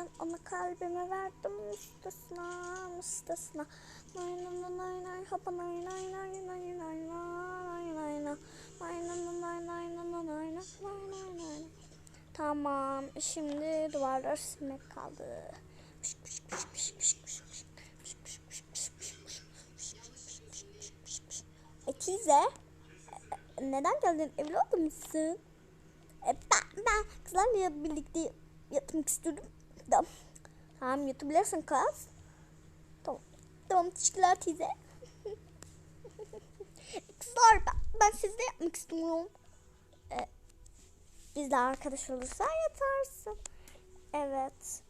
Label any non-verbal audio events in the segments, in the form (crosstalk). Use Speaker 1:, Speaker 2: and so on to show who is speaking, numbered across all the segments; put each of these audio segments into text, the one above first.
Speaker 1: ben ona kalbimi verdim müstesna müstesna. Nay nay nay nay nay hapa nay nay nay nay nay nay nay nay nay Nay nay nay nay nay nay nay Tamam şimdi duvarları silmek kaldı. E e, neden geldin evladım mısın? E, ben, ben kızlarla birlikte yatmak istiyorum. Tamam. Tamam yatabilirsin kız. Tamam. Tamam teşekkürler teyze. (laughs) Kızlar ben, ben sizle yapmak istiyorum. E, bizle arkadaş olursa yatarsın. Evet.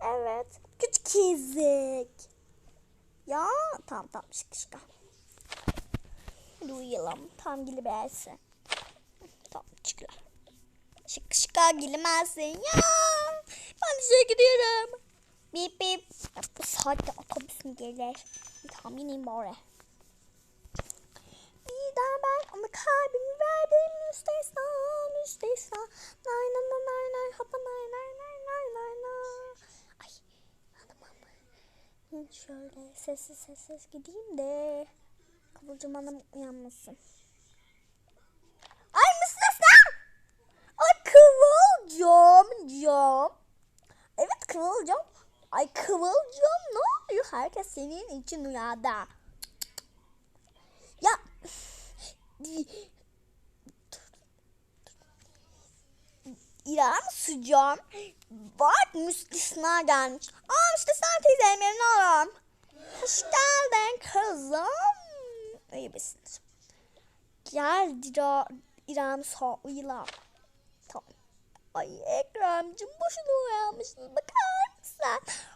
Speaker 1: Evet. Küçük ezik. Ya tamam tamam şık şık. Hadi uyuyalım. Tam gibi beğensin. Tamam çıkıyor. Şık şıka girmezsin ya. İşe gidiyorum. Bip bip. Ya bu saatte otobüs mü gelir? Tamam ineyim bari. Bir daha ben ona kalbimi verdim müstesna müstesna. Nay nay nay nay nay hapa nay nay nay nay nay nay. Ay hanım hanım. Şöyle sessiz sessiz gideyim de. Kıvılcım hanım uyanmasın. Ay müstesna. Ay Kıvılcım cam. Evet Kıvılcım. Ay Kıvılcım ne oluyor? Herkes senin için uyandı. Ya. İrem sıcağım. Bak müstesna gelmiş. Aa müstesna teyze memnun olurum. Hoş geldin kızım. İyi misiniz? Gel Dira, İrem sağ uyuyalım. Tamam. Ay Ekrem'cim boşuna uyanmışsın. Bakar mısın?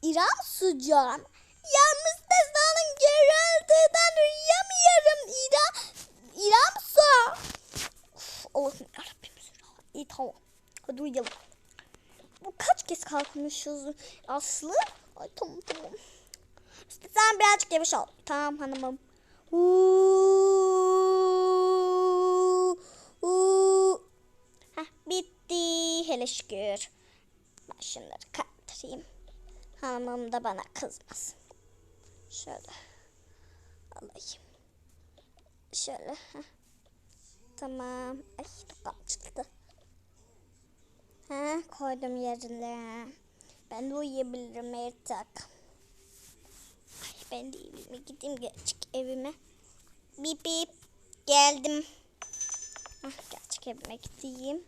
Speaker 1: İrem sucağım. Ya müstesnanın gürültüden uyuyamıyorum İrem. İrem su. Uf, Allah'ım yarabbim. İyi tamam. Hadi uyuyalım. Bu kaç kez kalkmışız Aslı? Ay tamam tamam. İşte sen birazcık yavaş ol. Tamam hanımım. Uuu, uuu. Heh, bitti. Hele şükür. Ben şunları kaldırayım. Hanımım da bana kızmasın. Şöyle. Alayım. Şöyle. heh. Tamam. Ay tokam çıktı. Ha, koydum yerine. Ben de uyuyabilirim artık. Ay ben de evime gideyim gerçek evime. Bip bip. Geldim. Ah, gerçek evime gideyim.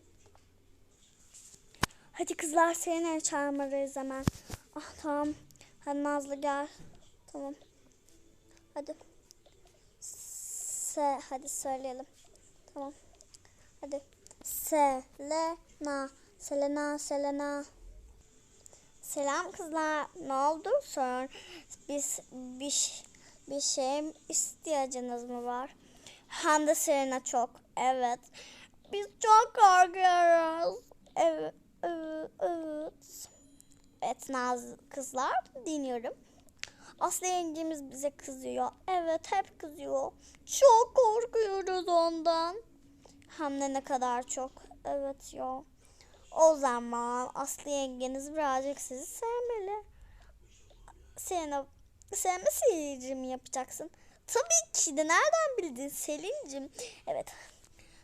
Speaker 1: Hadi kızlar seni çağırmalıyız hemen. Ah tamam. Hadi Nazlı gel. Tamam. Hadi. Se hadi söyleyelim. Tamam. Hadi. Selena. Selena, Selena. Selam kızlar. Ne oldu sor. Biz bir, bir şey ihtiyacınız mı var? Hem de Selena çok. Evet. Biz çok korkuyoruz. Evet. Evet. Evet. Evet Naz kızlar dinliyorum. Aslı yengemiz bize kızıyor. Evet hep kızıyor. Çok korkuyoruz ondan. Hem de ne kadar çok. Evet ya. O zaman Aslı yengeniz birazcık sizi sevmeli. Sen sevme sihirci mi yapacaksın? Tabii ki de nereden bildin Selin'cim? Evet.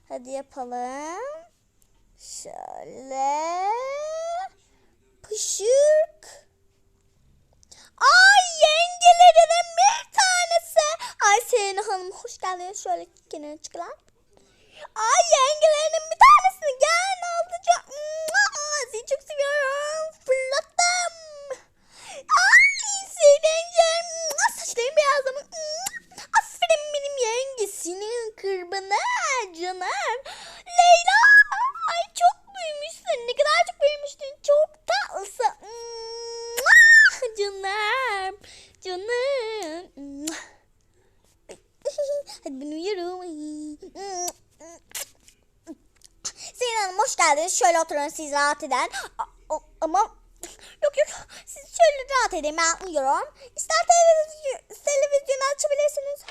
Speaker 1: Hadi yapalım. Şöyle. Yakışık. Ay yengelerimin bir tanesi. Ay Selena Hanım hoş geldiniz. Şöyle kenara çıkılan. Ay yengelerinin bir tanesini gel aldıca. Sizi çok seviyorum. Fırlat geldiniz. Şöyle oturun siz rahat eden. Ama yok yok siz şöyle rahat edin ben uyuyorum. İster televizyon, televizyon açabilirsiniz.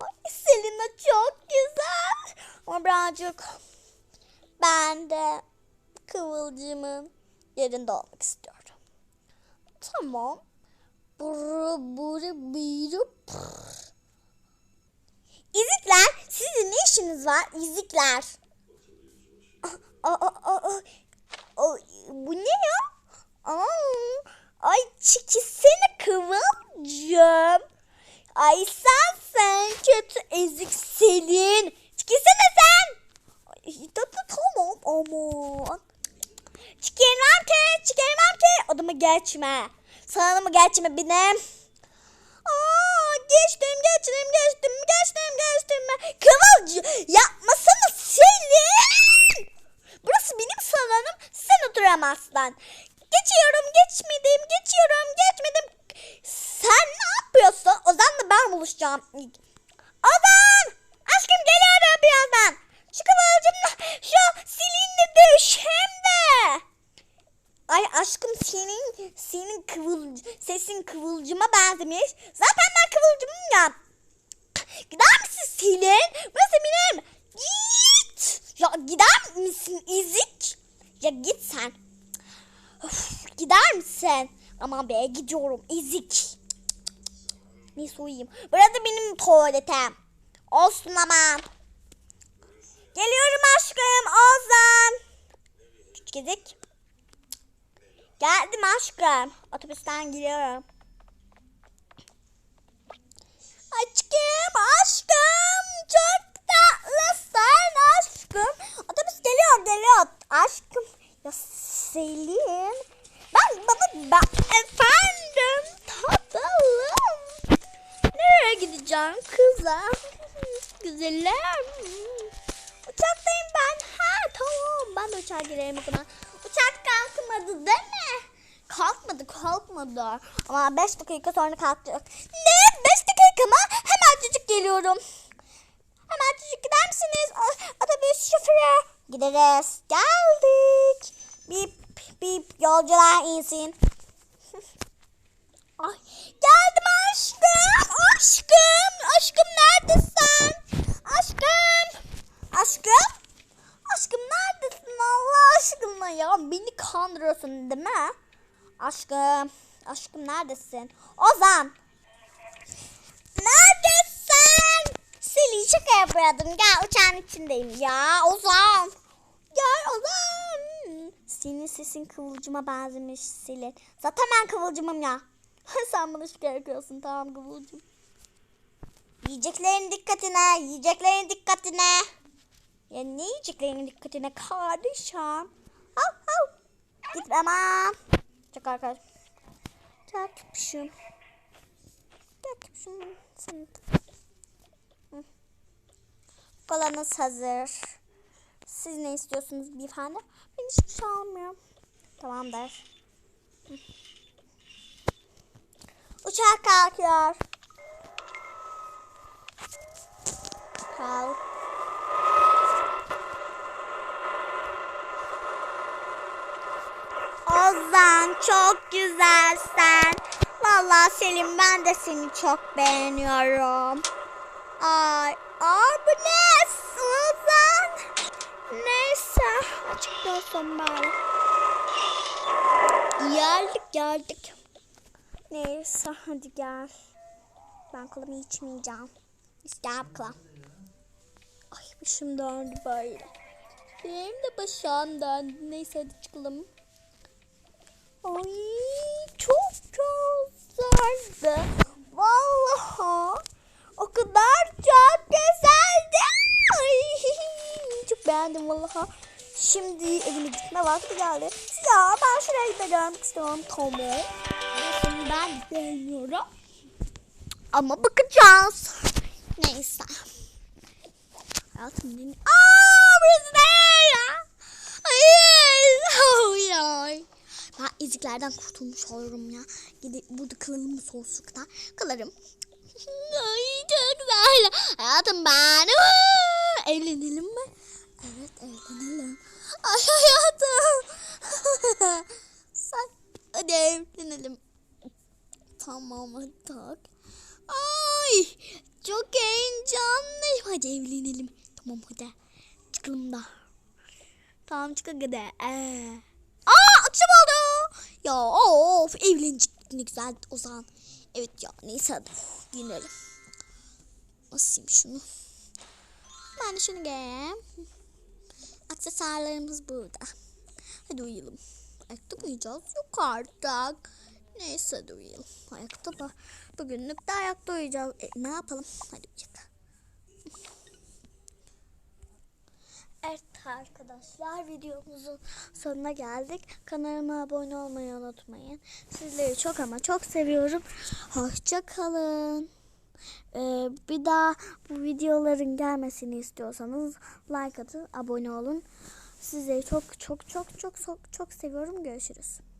Speaker 1: Ay Selina çok güzel. Ama birazcık ben de Kıvılcım'ın yerinde olmak istiyorum. Tamam. Buru biru pır. İzikler, sizin ne işiniz var? İzikler. Aa, aa, aa, aa. Bu ne ya? Aa, ay çekilsene Kıvılcım. Ay sen sen kötü ezik Selin. Çekilsene sen. Ay, tamam aman. Çıkarmam ki, çıkarmam ki. Odama geçme. Sana mı geçme benim? Aa, geçtim, geçtim, geçtim, geçtim, geçtim. Kıvılcım yapmasana Selin. Sen oturamazsın. Geçiyorum, geçmedim, geçiyorum, geçmedim. Sen ne yapıyorsun? Ozan'la ben buluşacağım. Ozan! Aşkım geliyorum birazdan. Şu kıvılcımla, şu Selin'le dövüş hem de. Ay aşkım senin senin kıvıl sesin kıvılcıma benzemiş. Zaten ben kıvılcımım ya. Gider misin Selin? Burası benim. Git. Ya gider misin ezik? Ya git sen. Of, gider misin? Aman be gidiyorum ezik. Neyse uyuyayım. Burası benim tuvaletim. Olsun ama. Geliyorum aşkım Ozan. Küçük ezik. Geldim aşkım. Otobüsten giriyorum. Aşkım aşkım. Çok tatlısın aşkım. Otobüs geliyor geliyor. Aşkım. Selin. Ben bana ben efendim tatlım. Nereye gideceğim kızım? Güzelim. Uçaktayım ben. Ha tamam. Ben de uçağa gireyim zaman. Uçak kalkmadı değil mi? Kalkmadı kalkmadı. Ama 5 dakika sonra kalkacak. Ne? 5 dakika mı? Hemen çocuk geliyorum. Hemen çocuk gider misiniz? Otobüs şoförü. Gideriz. Geldik. Bip bip yolcular insin. (laughs) Ay, geldim aşkım. Aşkım. Aşkım neredesin? Aşkım. Aşkım. Aşkım neredesin Allah aşkına ya? Beni kandırıyorsun değil mi? Aşkım. Aşkım neredesin? Ozan. Neredesin? Selin şaka yapıyordum. Gel uçağın içindeyim ya. Ozan. Gel Ozan. Senin sesin kıvılcıma benzemiş Selin. Zaten ben kıvılcımım ya. (laughs) Sen bana şaka yapıyorsun tamam kıvılcım. Yiyeceklerin dikkatine, yiyeceklerin dikkatine. Ya ne yiyeceklerin dikkatine kardeşim? Al al. Git ama. Çok arkadaş. Sen... Hı. Kolanız hazır. Siz ne istiyorsunuz beyefendi? Ben hiçbir şey almıyorum. Tamamdır. Uçak kalkıyor. Kalk. Ozan çok güzelsen. Vallahi Selim ben de seni çok beğeniyorum. Ay, ay bu ne Neyse açıktan son bari. Geldik geldik. Neyse hadi gel. Ben kolamı içmeyeceğim. İster kola. Ay başım döndü böyle. Benim de başım döndü. Neyse hadi çıkalım. Ay çok güzeldi. Vallahi o kadar çok güzeldi. Ay, çok beğendim vallahi. Şimdi evime gitme vakti geldi. Ya ben şuraya görmek istiyorum. Tamam. Şimdi ben beğeniyorum. Ama bakacağız. Neyse. hayatım benim. Aa burası ne ya? Hayır. Hayır. Ben eziklerden kurtulmuş olurum ya. Gidip burada kalalım mı sonsuzlukta? Kalarım. (laughs) Ay çok güzel. Hayatım ben. Aa, Evlenelim mi? Evet evlenelim. Ay hayatım. (laughs) Sen hadi evlenelim. Tamam hadi tak. Ay çok heyecanlıyım. Hadi evlenelim. Tamam hadi. Çıkalım da. Tamam çıkalım hadi. Ee. Aa akşam oldu. Ya of evlenecektik ne güzel o zaman. Evet ya neyse hadi giyinelim. Asayım şunu. Ben de şunu giyeyim. Aksesuarlarımız burada. Hadi uyuyalım. Ayakta mı uyuyacağız? Yok artık. Neyse hadi uyuyalım. Ayakta mı? Bugünlük de ayakta uyuyacağız. E, ne yapalım? Hadi uyuyalım. Evet arkadaşlar videomuzun sonuna geldik. Kanalıma abone olmayı unutmayın. Sizleri çok ama çok seviyorum. Hoşça kalın. Ee, bir daha bu videoların gelmesini istiyorsanız like atın, abone olun. Sizleri çok çok çok çok çok çok seviyorum. Görüşürüz.